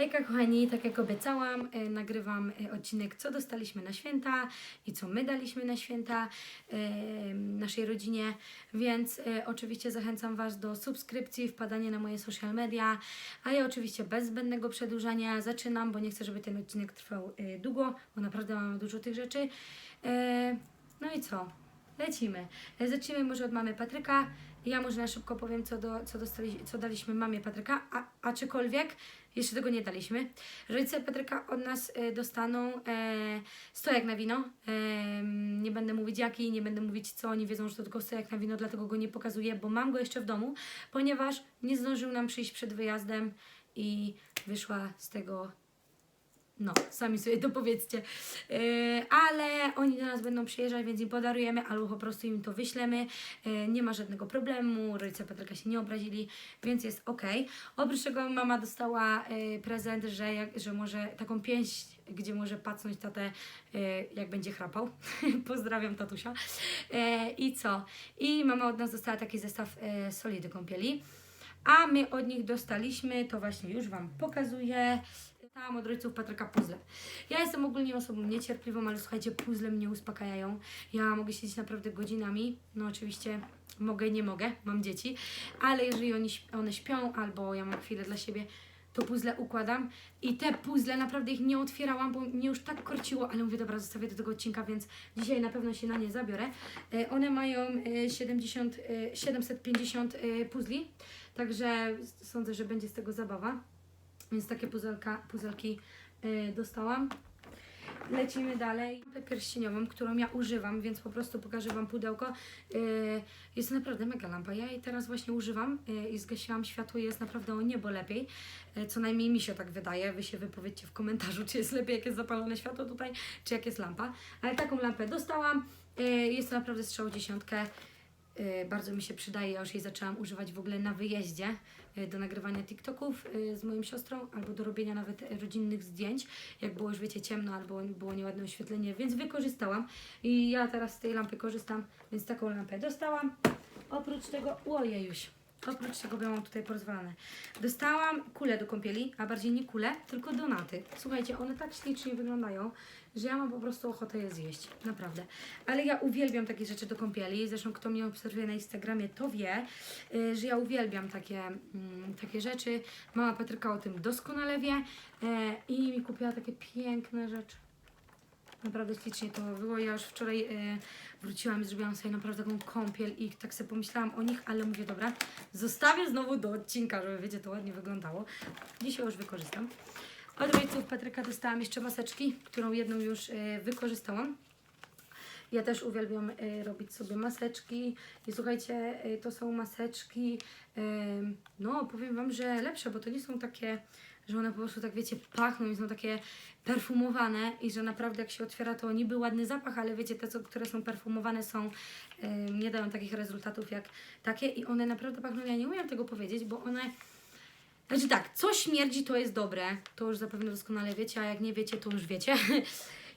Hejka kochani, tak jak obiecałam, e, nagrywam e, odcinek co dostaliśmy na święta i co my daliśmy na święta e, naszej rodzinie, więc oczywiście zachęcam Was do subskrypcji, wpadania na moje social media, a ja oczywiście bez zbędnego przedłużania zaczynam, bo nie chcę, żeby ten odcinek trwał długo, bo naprawdę mamy dużo tych rzeczy. No i co? Lecimy. Zacznijmy może od mamy Patryka. Ja może na szybko powiem, co, do, co, dostali, co daliśmy mamie Patryka, a, aczkolwiek jeszcze tego nie daliśmy. Rodzice Patryka od nas e, dostaną e, stojak na wino. E, nie będę mówić jaki, nie będę mówić co, oni wiedzą, że to tylko stojak na wino, dlatego go nie pokazuję, bo mam go jeszcze w domu, ponieważ nie zdążył nam przyjść przed wyjazdem i wyszła z tego no, sami sobie to powiedzcie. Yy, ale oni do nas będą przyjeżdżać, więc im podarujemy, albo po prostu im to wyślemy. Yy, nie ma żadnego problemu, rodzice Patryka się nie obrazili, więc jest ok. Oprócz tego mama dostała yy, prezent, że, jak, że może taką pięść, gdzie może pacnąć tatę, jak będzie chrapał. Pozdrawiam tatusia. I co? I mama od nas dostała taki zestaw soli do kąpieli. A my od nich dostaliśmy, to właśnie już Wam pokazuję. Dostałam od rodziców Patryka puzzle. Ja jestem ogólnie osobą niecierpliwą, ale słuchajcie, puzzle mnie uspokajają. Ja mogę siedzieć naprawdę godzinami. No oczywiście mogę, nie mogę, mam dzieci, ale jeżeli oni, one śpią albo ja mam chwilę dla siebie, to puzzle układam i te puzzle naprawdę ich nie otwierałam, bo mnie już tak korciło, ale mówię, dobra, zostawię do tego odcinka, więc dzisiaj na pewno się na nie zabiorę. E, One mają e, 70, e, 750 e, puzli, także sądzę, że będzie z tego zabawa. Więc takie puzelka, puzelki y, dostałam. Lecimy dalej. Lampę pierścieniową, którą ja używam, więc po prostu pokażę Wam pudełko. Y, jest naprawdę mega lampa. Ja jej teraz właśnie używam y, i zgasiłam światło jest naprawdę o niebo lepiej. Y, co najmniej mi się tak wydaje. Wy się wypowiedzcie w komentarzu, czy jest lepiej, jak jest zapalone światło tutaj, czy jak jest lampa. Ale taką lampę dostałam. Jest to naprawdę strzał dziesiątkę. Bardzo mi się przydaje. Ja już jej zaczęłam używać w ogóle na wyjeździe do nagrywania TikToków y, z moją siostrą albo do robienia nawet e, rodzinnych zdjęć, jak było już wiecie ciemno albo było nieładne oświetlenie, więc wykorzystałam i ja teraz z tej lampy korzystam, więc taką lampę dostałam. Oprócz tego, ojejuś, oprócz tego mam tutaj porozwalane. Dostałam kulę do kąpieli, a bardziej nie kulę, tylko donaty. Słuchajcie, one tak ślicznie wyglądają, że ja mam po prostu ochotę je zjeść, naprawdę. Ale ja uwielbiam takie rzeczy do kąpieli, zresztą kto mnie obserwuje na Instagramie, to wie, y, że ja uwielbiam takie, mm, takie rzeczy. Mama Patryka o tym doskonale wie e, i mi kupiła takie piękne rzeczy. Naprawdę ślicznie to było. Ja już wczoraj e, wróciłam i zrobiłam sobie naprawdę taką kąpiel i tak sobie pomyślałam o nich, ale mówię, dobra, zostawię znowu do odcinka, żeby wiecie, to ładnie wyglądało. Dzisiaj już wykorzystam. Od rodziców Patryka dostałam jeszcze maseczki, którą jedną już e, wykorzystałam. Ja też uwielbiam e, robić sobie maseczki i słuchajcie, to są maseczki, no powiem Wam, że lepsze, bo to nie są takie, że one po prostu tak wiecie, pachną i są takie perfumowane i że naprawdę jak się otwiera to niby ładny zapach, ale wiecie, te, co, które są perfumowane są, e, nie dają takich rezultatów jak takie i one naprawdę pachną, ja nie umiem tego powiedzieć, bo one znaczy tak, co śmierdzi, to jest dobre. To już zapewne doskonale wiecie, a jak nie wiecie, to już wiecie.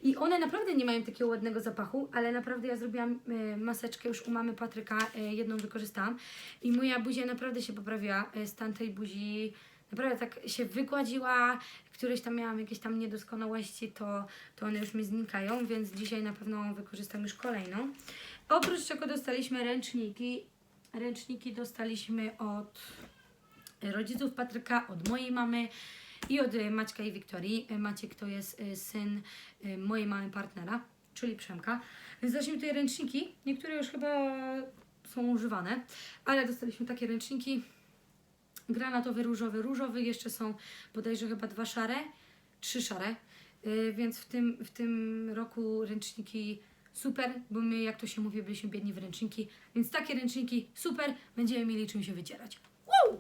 I one naprawdę nie mają takiego ładnego zapachu, ale naprawdę ja zrobiłam y, maseczkę już u mamy Patryka, y, jedną wykorzystałam i moja buzia naprawdę się poprawiła. Stan tej buzi naprawdę tak się wygładziła, któreś tam miałam jakieś tam niedoskonałości, to, to one już mi znikają, więc dzisiaj na pewno wykorzystam już kolejną. Oprócz czego dostaliśmy ręczniki. Ręczniki dostaliśmy od rodziców Patryka, od mojej mamy i od y, Maćka i Wiktorii. Y, Maciek to jest y, syn mojej mamy partnera, czyli Przemka. Więc dostaliśmy tutaj ręczniki. Niektóre już chyba są używane, ale dostaliśmy takie ręczniki. Granatowy, różowy, różowy. Jeszcze są bodajże chyba dwa szare, trzy szare. Y, Więc w tym, w tym roku ręczniki super, bo my, jak to się mówi, byliśmy biedni w ręczniki. Więc takie ręczniki super, będziemy mieli czym się wycierać. Woo!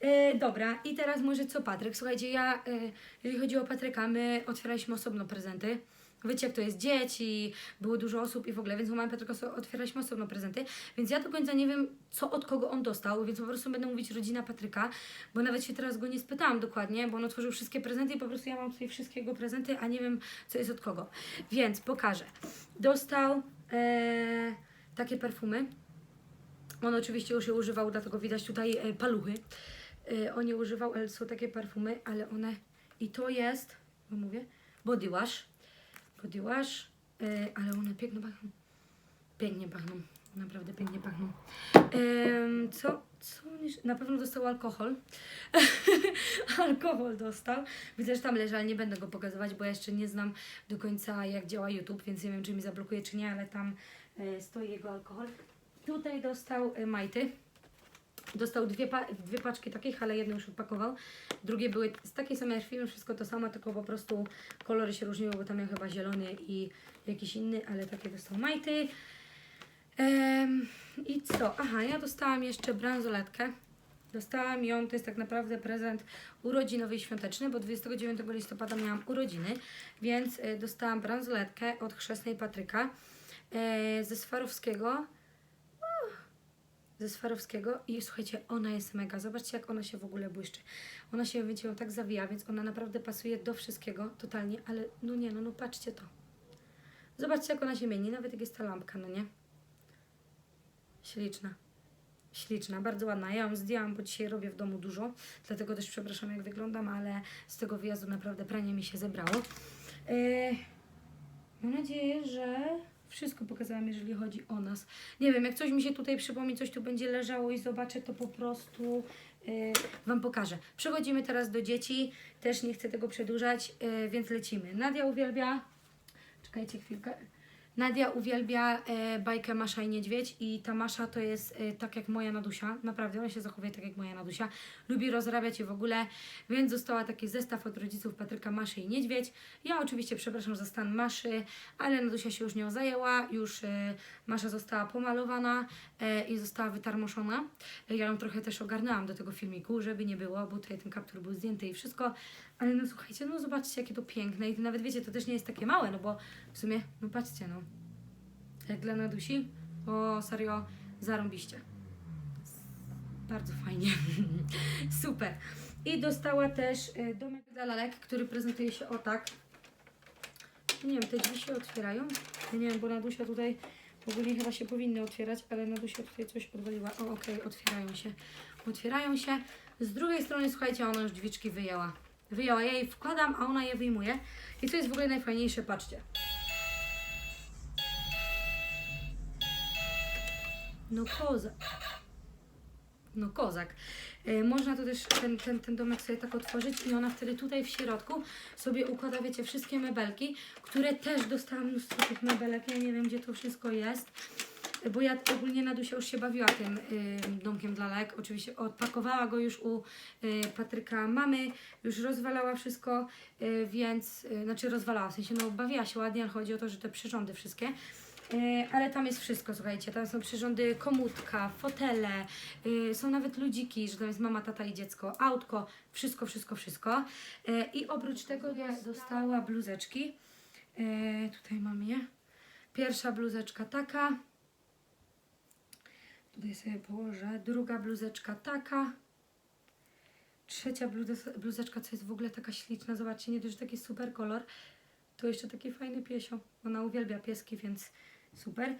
E, dobra, i teraz może co Patryk? Słuchajcie, ja, e, jeżeli chodzi o Patryka, my otwieraliśmy osobno prezenty. Wiecie, jak to jest dzieci, było dużo osób i w ogóle, więc u mamy oso- otwieraliśmy osobno prezenty, więc ja do końca nie wiem, co od kogo on dostał, więc po prostu będę mówić rodzina Patryka, bo nawet się teraz go nie spytałam dokładnie, bo on otworzył wszystkie prezenty i po prostu ja mam tutaj wszystkie jego prezenty, a nie wiem, co jest od kogo. Więc pokażę. Dostał e, takie perfumy. On oczywiście już je używał, dlatego widać tutaj e, paluchy. y, on nie używał, ale są takie perfumy, ale one... I to jest, no mówię, body wash. Wash, y, ale one pięknie pachną. Pięknie pachną. Naprawdę pięknie pachną. Co? Co? Na pewno dostał alkohol. alkohol dostał. Widzę, że tam leży, ale nie będę go pokazywać, bo ja jeszcze nie znam do końca jak działa YouTube, więc nie wiem, czy mi zablokuje, czy nie, ale tam y, stoi jego alkohol. Tutaj dostał y, majty. Dostał dwie, pa- dwie paczki takich, ale jedną już odpakował. Drugie były z takiej samej firmy, wszystko to samo, tylko po prostu kolory się różniły, bo tam miał chyba zielony i jakiś inny, ale takie dostał majty. Em, I co? Aha, ja dostałam jeszcze bransoletkę. Dostałam ją, to jest tak naprawdę prezent urodzinowy i świąteczny, bo 29 listopada miałam urodziny, więc e, dostałam bransoletkę od chrzestnej Patryka e, ze Swarowskiego. Ze Swarowskiego i słuchajcie, ona jest mega. Zobaczcie, jak ona się w ogóle błyszczy. Ona się, wiecie, ją tak zawija, więc ona naprawdę pasuje do wszystkiego, totalnie, ale no nie, no, no patrzcie to. Zobaczcie, jak ona się mieni, nawet jak jest ta lampka, no nie? Śliczna. Śliczna, bardzo ładna. Ja ją zdjęłam, bo dzisiaj robię w domu dużo, dlatego też przepraszam, jak wyglądam, ale z tego wyjazdu naprawdę pranie mi się zebrało. Yy, mam nadzieję, że wszystko pokazałam, jeżeli chodzi o nas. Nie wiem, jak coś mi się tutaj przypomni, coś tu będzie leżało i zobaczę, to po prostu yy, Wam pokażę. Przechodzimy teraz do dzieci. Też nie chcę tego przedłużać, yy, więc lecimy. Nadia uwielbia... Czekajcie chwilkę. Nadia uwielbia e, bajkę Masza i Niedźwiedź i ta Masza to jest e, tak jak moja Nadusia, naprawdę ona się zachowuje tak jak moja Nadusia, lubi rozrabiać i w ogóle, więc została taki zestaw od rodziców Patryka Maszy i Niedźwiedź. Ja oczywiście przepraszam za stan Maszy, ale Nadusia się już nią zajęła, już e, Masza została pomalowana e, i została wytarmoszona. E, ja ją trochę też ogarnęłam do tego filmiku, żeby nie było, bo tutaj ten kaptur był zdjęty i wszystko, ale no słuchajcie, no zobaczcie jakie to piękne i nawet wiecie, to też nie jest takie małe, no bo w sumie, no patrzcie, no. Jak dla Nadusi, o serio, zarąbiście. Bardzo fajnie. Super. I dostała też y, domek dla lalek, który prezentuje się o tak. Nie wiem, te drzwi się otwierają? Nie wiem, bo Nadusia tutaj ogólnie chyba się powinny otwierać, ale Nadusia tutaj coś odwaliła. O, okej, otwierają się. Otwierają się. Z drugiej strony, słuchajcie, ona już drzwiczki wyjęła. Wyjęła, ja jej wkładam, a ona je wyjmuje. I co jest w ogóle najfajniejsze, patrzcie. No kozak. No kozak. E, można to też ten, ten, ten domek sobie tak otworzyć i ona wtedy tutaj w środku sobie układa, wiecie, wszystkie mebelki, które też dostałam mnóstwo tych mebelek. Ja nie wiem, gdzie to wszystko jest. Bo ja ogólnie Nadusia już się bawiła tym y, domkiem dla lek. Oczywiście odpakowała go już u y, Patryka mamy, już rozwalała wszystko, y, więc, y, znaczy rozwalała, w sensie no bawiła się ładnie, ale chodzi o to, że te przyrządy wszystkie. E, Ale tam jest wszystko, słuchajcie. Tam są przyrządy, komódka, fotele, y, są nawet ludziki, że tam jest mama, tata i dziecko, autko, wszystko, wszystko, wszystko. E, I oprócz tego ja dostała bluzeczki. Tutaj mam je. Pierwsza bluzeczka taka. Tutaj sobie położę. Druga bluzeczka taka. Trzecia bluzeczka, co jest w ogóle taka śliczna. Zobaczcie, nie dość, taki super kolor, to jeszcze taki fajny piesio. Ona uwielbia pieski, więc super.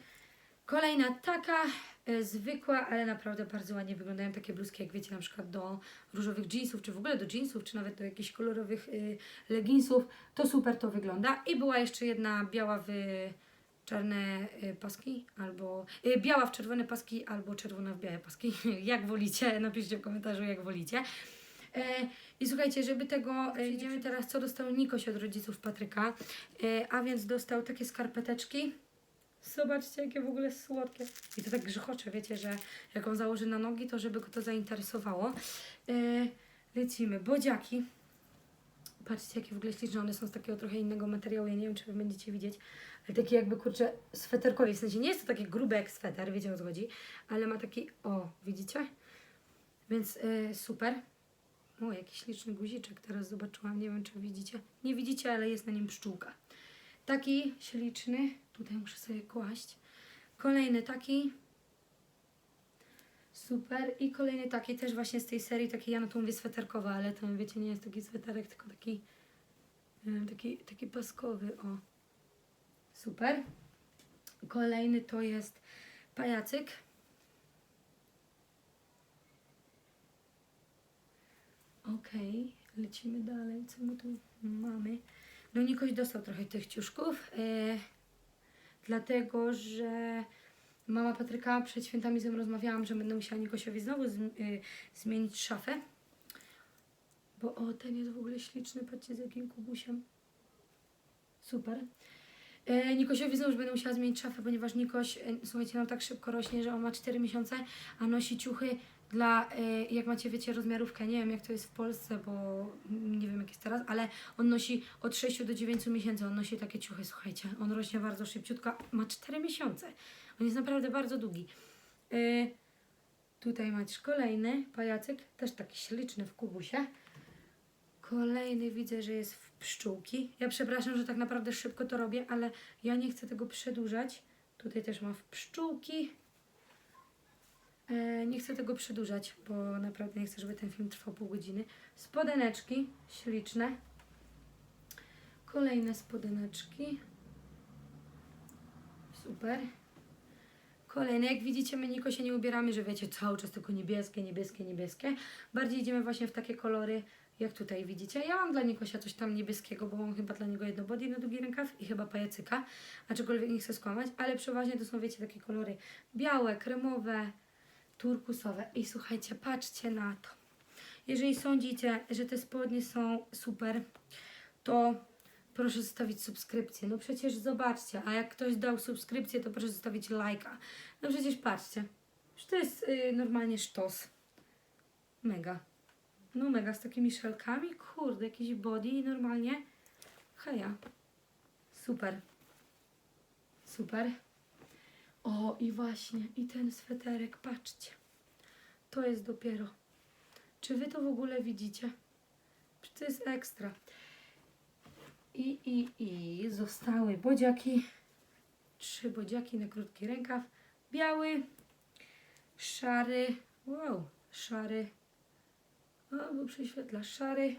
Kolejna taka e, zwykła, ale naprawdę bardzo ładnie wyglądają takie bluzki, jak wiecie, na przykład do różowych jeansów, czy w ogóle do jeansów, czy nawet do jakichś kolorowych y, leginsów. To super to wygląda. I była jeszcze jedna biała w czarne y, paski, albo y, biała w czerwone paski, albo czerwona w białe paski. jak wolicie, napiszcie w komentarzu, jak wolicie. E, I słuchajcie, żeby tego, e, idziemy teraz, co dostał Nikoś od rodziców Patryka, e, a więc dostał takie skarpeteczki. Zobaczcie, jakie w ogóle słodkie. I to tak grzychocze, wiecie, że jak on założy na nogi, to żeby go to zainteresowało. Lecimy. Bodziaki. Patrzcie, jakie w ogóle śliczne. One są z takiego trochę innego materiału. Ja nie wiem, czy wy będziecie widzieć. Ale takie jakby, kurczę, sweterkowi. W sensie nie jest to takie grube jak sweter, wiecie o co chodzi. Ale ma taki, o, widzicie? Więc e, super. O, jakiś śliczny guziczek teraz zobaczyłam. Nie wiem, czy widzicie. Nie widzicie, ale jest na nim pszczółka. Taki śliczny. Tutaj muszę sobie kłaść. Kolejny taki. Super. I kolejny taki też właśnie z tej serii, taki ja na to mówię sweterkowa, ale to wiecie, nie jest taki sweterek, tylko taki wiem, taki, taki paskowy, o. Super. Kolejny to jest pajacyk. Okej, lecimy dalej. Co my tu mamy? No Nikoś dostał trochę tych ciuszków, e, dlatego że mama Patryka przed świętami z nim rozmawiałam, że będę musiała Nikosiowi znowu zm- e, zmienić szafę. Bo o, ten jest w ogóle śliczny, patrzcie z jakim kubusiem. Super. E, Nikosiowi znowu będę musiała zmienić szafę, ponieważ Nikoś, e, słuchajcie, nam tak szybko rośnie, że on ma 4 miesiące, a nosi ciuchy dla, e, jak macie, wiecie, rozmiarówkę, nie wiem jak to jest w Polsce, bo nie wiem jak jest teraz, ale on nosi od 6 do 9 miesięcy, on nosi takie ciuchy, słuchajcie, on rośnie bardzo szybciutko, ma 4 miesiące, on jest naprawdę bardzo długi. Tutaj macie kolejny pajacyk, też taki śliczny w kubusie. Kolejny widzę, że jest w pszczółki. Ja przepraszam, że tak naprawdę szybko to robię, ale ja nie chcę tego przedłużać. Tutaj też mam pszczółki. E, nie chcę tego przedłużać, bo naprawdę nie chcę, żeby ten film trwał pół godziny. Spodeneczki śliczne. Kolejne spodeneczki. Super. Kolejne, jak widzicie, my Niko się nie ubieramy, że wiecie, cały czas tylko niebieskie, niebieskie, niebieskie. Bardziej idziemy właśnie w takie kolory, jak tutaj widzicie. Ja mam dla Nikosia coś tam niebieskiego, bo mam chyba dla niego jedno body na długi rękaw i chyba pajacyka, aczkolwiek nie chcę skłamać, ale przeważnie to są, wiecie, takie kolory białe, kremowe, turkusowe. I słuchajcie, patrzcie na to. Jeżeli sądzicie, że te spodnie są super, to proszę zostawić subskrypcję. No przecież zobaczcie, a jak ktoś dał subskrypcję, to proszę zostawić lajka. No przecież patrzcie, że to jest y, normalnie sztos. Mega. No mega, z takimi szelkami, kurde, jakiś body i normalnie. Heja. Super. Super. O, i właśnie, i ten sweterek, patrzcie. To jest dopiero. Czy wy to w ogóle widzicie? To jest ekstra? I, i, i zostały bodziaki. Trzy bodziaki na krótki rękaw. Biały, szary, wow, szary, o, bo prześwietla szary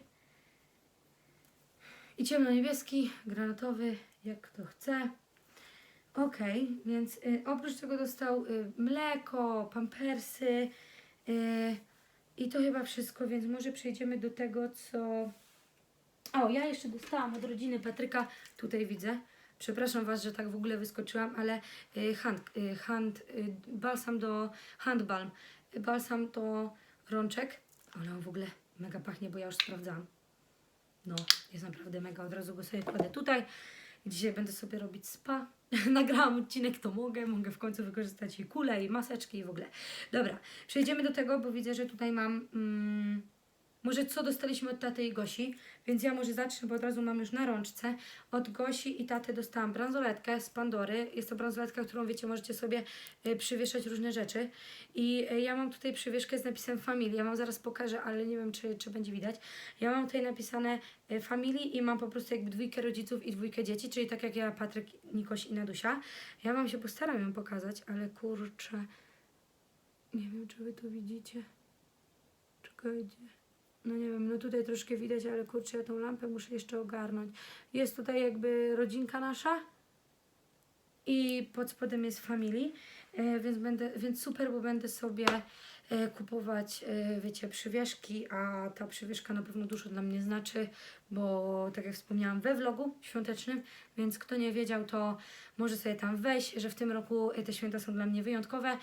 i ciemno-niebieski, granatowy, jak kto chce. Ok, więc y, oprócz tego dostał y, mleko, pampersy y, i to chyba wszystko, więc może przejdziemy do tego, co... O, ja jeszcze dostałam od rodziny Patryka, tutaj widzę. Przepraszam Was, że tak w ogóle wyskoczyłam, ale y, hand, y, hand, y, balsam do handbalm, balsam do rączek, ale on w ogóle mega pachnie, bo ja już sprawdzałam. No, jest naprawdę mega. Od razu go sobie kładę tutaj. Dzisiaj będę sobie robić spa. Nagrałam odcinek, to mogę. Mogę w końcu wykorzystać i kule, i maseczki, i w ogóle. Dobra, przejdziemy do tego, bo widzę, że tutaj mam... Mm, może co dostaliśmy od taty i Gosi, więc ja może zacznę, bo od razu mam już na rączce. Od Gosi i taty dostałam bransoletkę z Pandory. Jest to bransoletka, którą wiecie, możecie sobie y, przywieszać różne rzeczy. I y, ja mam tutaj przywieszkę z napisem Family. Ja wam zaraz pokażę, ale nie wiem, czy, czy będzie widać. Ja mam tutaj napisane y, Family i mam po prostu jakby dwójkę rodziców i dwójkę dzieci, czyli tak jak ja, Patryk, Nikoś i Nadusia. Ja wam się postaram ją pokazać, ale kurczę, nie wiem, czy wy to widzicie. Czekajcie. No nie wiem, no tutaj troszkę widać, ale kurczę, ja tą lampę muszę jeszcze ogarnąć. Jest tutaj jakby rodzinka nasza i pod spodem jest family, e, więc, będę, więc super, bo będę sobie e, kupować, e, wiecie, przywieszki, a ta przywieszka na pewno dużo dla mnie znaczy, bo tak jak wspomniałam we vlogu świątecznym, więc kto nie wiedział, to może sobie tam wejść, że w tym roku te święta są dla mnie wyjątkowe.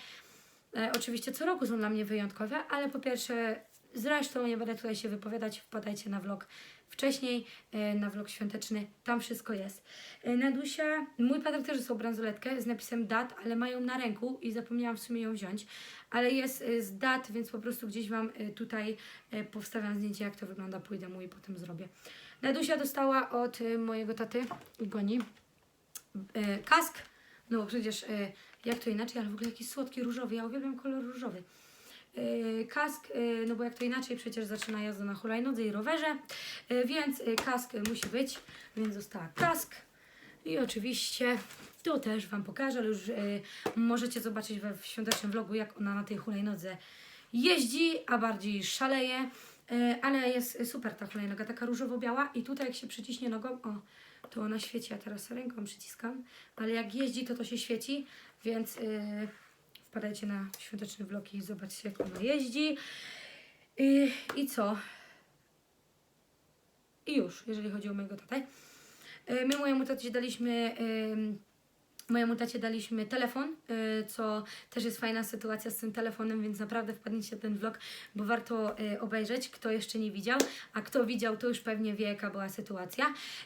Oczywiście co roku są dla mnie wyjątkowe, ale po pierwsze, zresztą nie będę tutaj się wypowiadać, wpadajcie na vlog wcześniej, e, na vlog świąteczny, tam wszystko jest. E, Nadusia, mój Patryk też dostał bransoletkę z napisem dat, ale mają na ręku i zapomniałam w sumie ją wziąć, ale jest e, z dat, więc po prostu gdzieś Wam e, tutaj powstawiam zdjęcie, jak to wygląda, pójdę mu i potem zrobię. Nadusia dostała od mojego taty, Goni, kask, no bo przecież jak to inaczej, ale w ogóle jakiś słodki różowy, ja uwielbiam kolor różowy. E, Kask, e, no bo jak to inaczej, przecież zaczyna jazda na hulajnodze i rowerze, e, więc kask musi być, więc została kask. I oczywiście tu też Wam pokażę, ale już możecie zobaczyć we w świątecznym vlogu, jak ona na tej hulajnodze jeździ, a bardziej szaleje. Ale jest super ta hulajnoga, taka różowo-biała i tutaj jak się przyciśnie nogą, o, to ona świeci, ja teraz ręką przyciskam, ale jak jeździ, to to się świeci, więc e, wpadajcie na świąteczny vlog i zobaczcie jak ona jeździ. I, i co? I już, jeżeli chodzi o mojego tatę. E, my mojemu tacie daliśmy... Yy, Mojemu tacie daliśmy telefon, y, co też jest fajna sytuacja z tym telefonem, więc naprawdę wpadnijcie w ten vlog, bo warto y, obejrzeć, kto jeszcze nie widział, a kto widział, to już pewnie wie, jaka była sytuacja.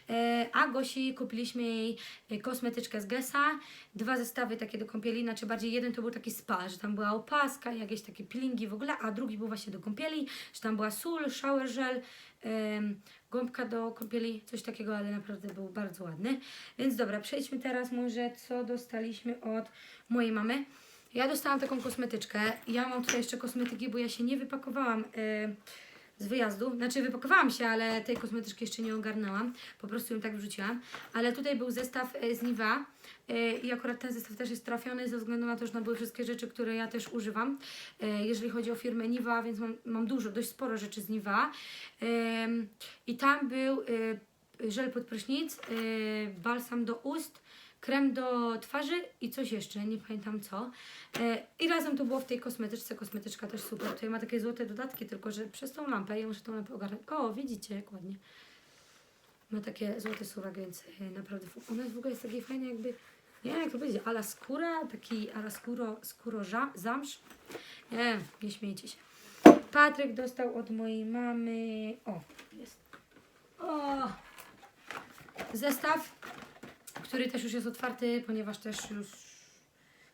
Y, A Gosi kupiliśmy jej kosmetyczkę z Gessa, dwa zestawy takie do kąpieli, znaczy bardziej jeden to był taki spa, że tam była opaska, jakieś takie peelingi w ogóle, a drugi był właśnie do kąpieli, że tam była sól, shower gel, gąbka do kąpieli, coś takiego, ale naprawdę był bardzo ładny. Więc dobra, przejdźmy teraz może, co dostaliśmy od mojej mamy. Ja dostałam taką kosmetyczkę. Ja mam tutaj jeszcze kosmetyki, bo ja się nie wypakowałam y, z wyjazdu. Znaczy wypakowałam się, ale tej kosmetyczki jeszcze nie ogarnęłam. Po prostu ją tak wrzuciłam. Ale tutaj był zestaw y, z Niva y, i akurat ten zestaw też jest trafiony ze względu na to, że tam były wszystkie rzeczy, które ja też używam. Y, jeżeli chodzi o firmę Niva, więc mam, mam dużo, dość sporo rzeczy z Niva. Ym, I tam był żel pod prysznic, balsam do ust, krem do twarzy i coś jeszcze, nie pamiętam co. Y, I razem to było w tej kosmetyczce, kosmetyczka też super. Tutaj ma takie złote dodatki, tylko że przez tą lampę, ja muszę tą lampę ogarnąć. O, widzicie, jak ładnie. Ma takie złote suwak, więc y, naprawdę ona w ogóle jest taki fajny jakby, nie wiem jak to powiedzieć, ala skóra, taki ala skóro, skóro ża- zamsz. Nie nie śmiejcie się. Patryk dostał od mojej mamy. O, jest. O! Zestaw, który też już jest otwarty, ponieważ też już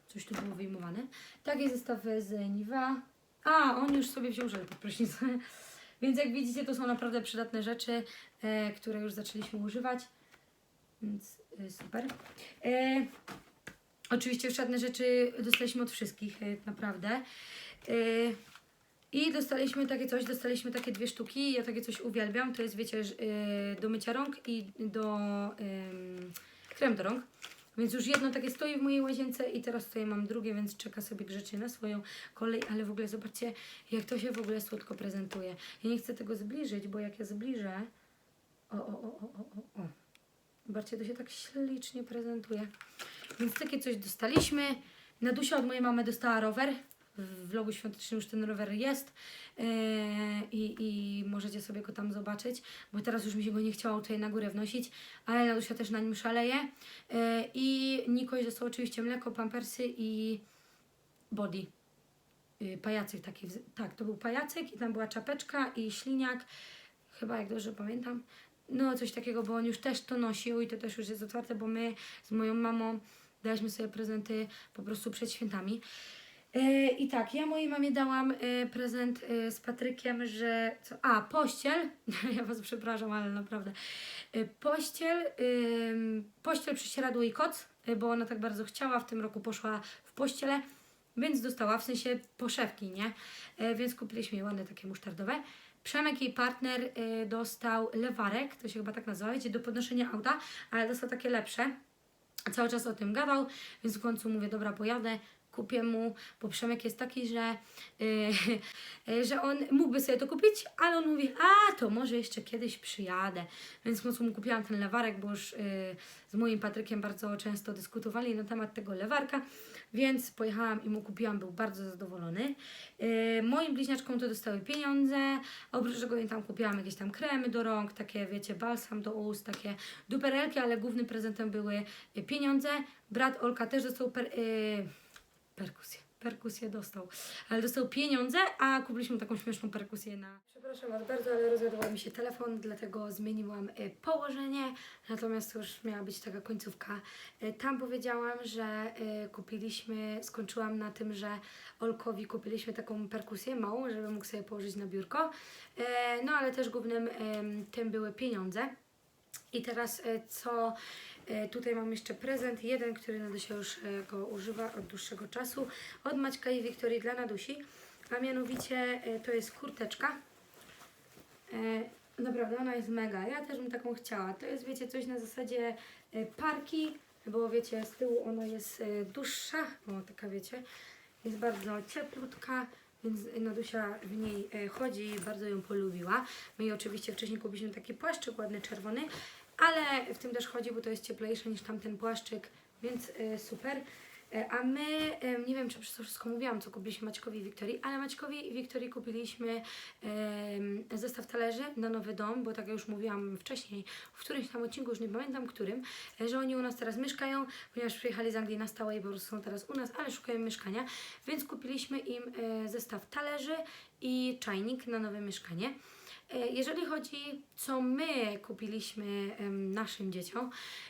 coś tu było wyjmowane. Taki zestaw z Niva. A, on już sobie wziął żel pod. Więc jak widzicie, to są naprawdę przydatne rzeczy, e, które już zaczęliśmy używać. Więc e, super. E, oczywiście żadne rzeczy dostaliśmy od wszystkich, e, naprawdę. E, i dostaliśmy takie coś, dostaliśmy takie dwie sztuki. Ja takie coś uwielbiam. To jest, wiecie, yy, do mycia rąk i do ym, krem do rąk. Więc już jedno takie stoi w mojej łazience i teraz tutaj mam drugie, więc czeka sobie grzecznie na swoją kolej. Ale w ogóle zobaczcie, jak to się w ogóle słodko prezentuje. Ja nie chcę tego zbliżyć, bo jak ja zbliżę... O, o, o, o, o, o. Zobaczcie, to się tak ślicznie prezentuje. Więc takie coś dostaliśmy. Nadusia od mojej mamy dostała rower. W vlogu świątecznym już ten rower jest yy, i, i możecie sobie go tam zobaczyć, bo teraz już mi się go nie chciało tutaj na górę wnosić, ale Nadusia też na nim szaleje. Yy, I Nikoś dostał oczywiście mleko, pampersy i body. Yy, pajacyk taki, tak, to był pajacyk i tam była czapeczka i śliniak, chyba jak dobrze pamiętam. No coś takiego, bo on już też to nosił i to też już jest otwarte, bo my z moją mamą daliśmy sobie prezenty po prostu przed świętami. E, I tak, ja mojej mamie dałam e, prezent e, z Patrykiem, że. Co? A, pościel. ja Was przepraszam, ale naprawdę. Pościel, pościel, prześcieradło i koc, bo ona tak bardzo chciała. W tym roku poszła w pościele, więc dostała, w sensie poszewki, nie? Więc kupiliśmy jej ładne takie musztardowe. Przemek, jej partner, dostał lewarek, to się chyba tak nazywa, wiecie, do podnoszenia auta, ale dostał takie lepsze cały czas o tym gadał, więc w końcu mówię, dobra, pojadę, kupię mu, bo Przemek jest taki, że, yy, że on mógłby sobie to kupić, ale on mówi, a to może jeszcze kiedyś przyjadę. Więc końcu mu kupiłam ten lewarek, bo już yy, z moim Patrykiem bardzo często dyskutowali na temat tego lewarka, więc pojechałam i mu kupiłam, był bardzo zadowolony. Yy, moim bliźniaczkom to dostały pieniądze, oprócz tego im tam kupiłam jakieś tam kremy do rąk, takie wiecie, balsam do ust, takie duperelki, ale głównym prezentem były pieniądze. Brat Olka też dostał per, yy, perkusję. Perkusję dostał, ale dostał pieniądze, a kupiliśmy taką śmieszną perkusję na. Przepraszam Was bardzo, ale rozładował mi się telefon, dlatego zmieniłam y, położenie. Natomiast to już miała być taka końcówka. Y, tam powiedziałam, że y, kupiliśmy, skończyłam na tym, że Olkowi kupiliśmy taką perkusję małą, żeby mógł sobie położyć na biurko. No ale też głównym tym były pieniądze. I teraz e, co e, tutaj mam jeszcze prezent, jeden, który Nadusia już e, go używa od dłuższego czasu, od Maćka i Wiktorii dla Nadusi, a mianowicie e, to jest kurteczka. E, Naprawdę, ona jest mega. Ja też bym taką chciała. To jest, wiecie, coś na zasadzie e, parki, bo wiecie, z tyłu ona jest e, dłuższa, o taka wiecie, jest bardzo cieplutka, więc Nadusia w niej e, chodzi i bardzo ją polubiła. My oczywiście wcześniej kupiliśmy taki płaszczyk ładny, czerwony, ale w tym też chodzi, bo to jest cieplejsze niż tamten płaszczyk, więc e, super. E, A my, nie wiem czy przez to wszystko mówiłam, co kupiliśmy Maćkowi i Wiktorii, ale Maćkowi i Wiktorii kupiliśmy zestaw talerzy na nowy dom, bo tak jak już mówiłam wcześniej, w którymś tam odcinku, już nie pamiętam którym, e, że oni u nas teraz mieszkają, ponieważ przyjechali z Anglii na stałe i po prostu są teraz u nas, ale szukają mieszkania, więc kupiliśmy im zestaw talerzy i czajnik na nowe mieszkanie. E, Jeżeli chodzi, co my kupiliśmy naszym dzieciom,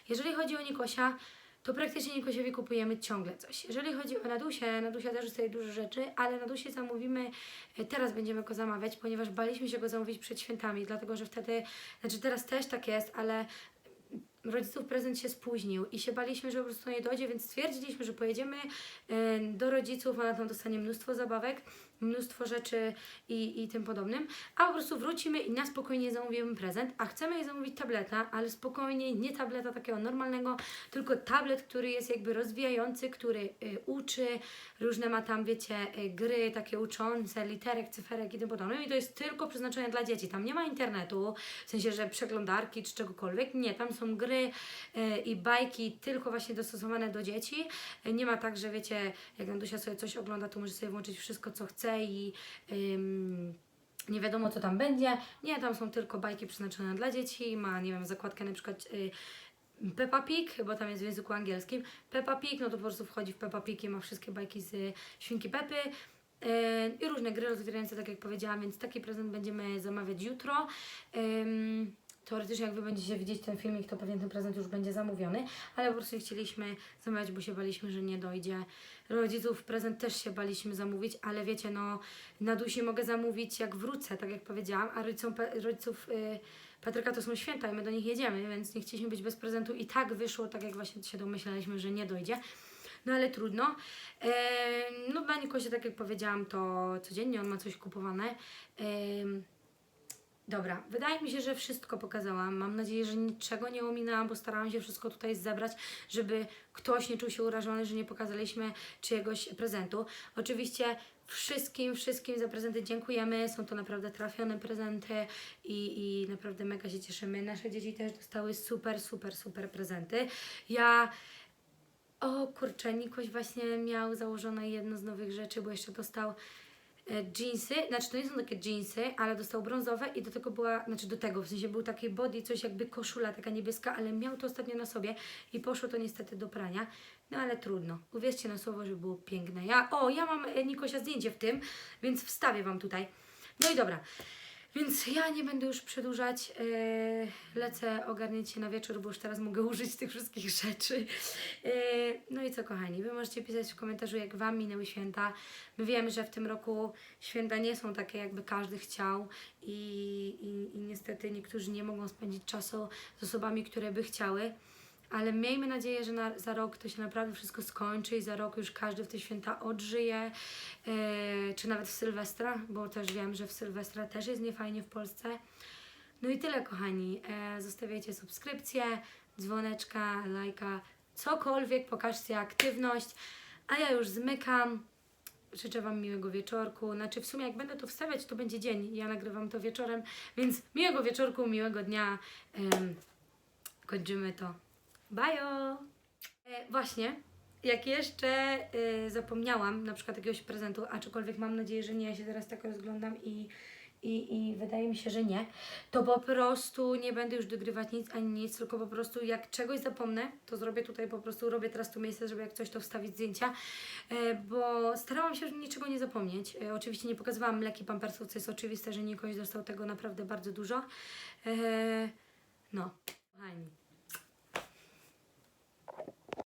jeżeli chodzi o Nikosia, to praktycznie Nikosiowi kupujemy ciągle coś. Jeżeli chodzi o Nadusię, Nadusia też dostaje dużo rzeczy, ale Nadusie zamówimy, e, teraz będziemy go zamawiać, ponieważ baliśmy się go zamówić przed świętami, dlatego że wtedy, znaczy teraz też tak jest, ale rodziców prezent się spóźnił i się baliśmy, że po prostu nie dojdzie, więc stwierdziliśmy, że pojedziemy e, do rodziców, ona tam dostanie mnóstwo zabawek, mnóstwo rzeczy i, i tym podobnym, a po prostu wrócimy i na spokojnie zamówimy prezent, a chcemy jej zamówić tableta, ale spokojnie, nie tableta takiego normalnego, tylko tablet, który jest jakby rozwijający, który y, uczy, różne ma tam, wiecie, y, gry takie uczące, literek, cyferek i tym podobnym. I to jest tylko przeznaczone dla dzieci, tam nie ma internetu, w sensie, że przeglądarki czy czegokolwiek, nie, tam są gry y, i bajki tylko właśnie dostosowane do dzieci, Y, nie ma tak, że wiecie, jak Nadusia sobie coś ogląda, to może sobie włączyć wszystko, co chce i ym, nie wiadomo, co tam będzie. Nie, tam są tylko bajki przeznaczone dla dzieci. Ma, nie wiem, zakładkę na przykład y, Peppa Pig, bo tam jest w języku angielskim. Peppa Pig, no to po prostu wchodzi w Peppa Pig i ma wszystkie bajki z Świnki Pepy. Yy, I różne gry rozwijające, tak jak powiedziałam, więc taki prezent będziemy zamawiać jutro. Ym, Teoretycznie, jak Wy będziecie widzieć ten filmik, to pewnie ten prezent już będzie zamówiony, ale po prostu chcieliśmy zamawiać, bo się baliśmy, że nie dojdzie. Rodziców prezent też się baliśmy zamówić, ale wiecie, no na dusi mogę zamówić jak wrócę, tak jak powiedziałam, a rodzicom, rodziców y, Patryka to są święta i my do nich jedziemy, więc nie chcieliśmy być bez prezentu i tak wyszło, tak jak właśnie się domyślaliśmy, że nie dojdzie. No ale trudno. Em, no dla Nikosia, tak jak powiedziałam, to codziennie on ma coś kupowane. Em, Dobra, wydaje mi się, że wszystko pokazałam. Mam nadzieję, że niczego nie ominęłam, bo starałam się wszystko tutaj zebrać, żeby ktoś nie czuł się urażony, że nie pokazaliśmy czyjegoś prezentu. Oczywiście wszystkim, wszystkim za prezenty dziękujemy. Są to naprawdę trafione prezenty i, i naprawdę mega się cieszymy. Nasze dzieci też dostały super, super, super prezenty. Ja o kurczę, Nikoś właśnie miał założone jedno z nowych rzeczy, bo jeszcze dostał jeansy, znaczy to nie są takie jeansy, ale dostał brązowe i do tego była, znaczy do tego, w sensie był taki body, coś jakby koszula taka niebieska, ale miał to ostatnio na sobie i poszło to niestety do prania. No ale trudno. Uwierzcie na słowo, że było piękne. Ja, o, ja mam e, Nikosia zdjęcie w tym, więc wstawię Wam tutaj. No i dobra. Więc ja nie będę już przedłużać. Yy, lecę ogarniać się na wieczór, bo już teraz mogę użyć tych wszystkich rzeczy. Yy, no i co, kochani, Wy możecie pisać w komentarzu, jak Wam minęły święta. My wiemy, że w tym roku święta nie są takie, jakby każdy chciał, i, i, i niestety niektórzy nie mogą spędzić czasu z osobami, które by chciały. Ale miejmy nadzieję, że na, za rok to się naprawdę wszystko skończy i za rok już każdy w te święta odżyje, yy, czy nawet w Sylwestra, bo też wiem, że w Sylwestra też jest niefajnie w Polsce. No i tyle, kochani. E, zostawiajcie subskrypcję, dzwoneczka, lajka, cokolwiek, pokażcie aktywność, a ja już zmykam. Życzę Wam miłego wieczorku. Znaczy, w sumie, jak będę to wstawiać, to będzie dzień. Ja nagrywam to wieczorem, więc miłego wieczorku, miłego dnia. Kończymy to. Bajo! E, właśnie, jak jeszcze y, zapomniałam na przykład jakiegoś prezentu, aczkolwiek mam nadzieję, że nie, ja się teraz tak rozglądam i, i, i wydaje mi się, że nie, to po prostu nie będę już dogrywać nic ani nic, tylko po prostu jak czegoś zapomnę, to zrobię tutaj po prostu, robię teraz tu miejsce, żeby jak coś to wstawić zdjęcia, e, bo starałam się, niczego nie zapomnieć. E, oczywiście nie pokazywałam mleki pampersów, co jest oczywiste, że Nikoś dostał tego naprawdę bardzo dużo. E, no,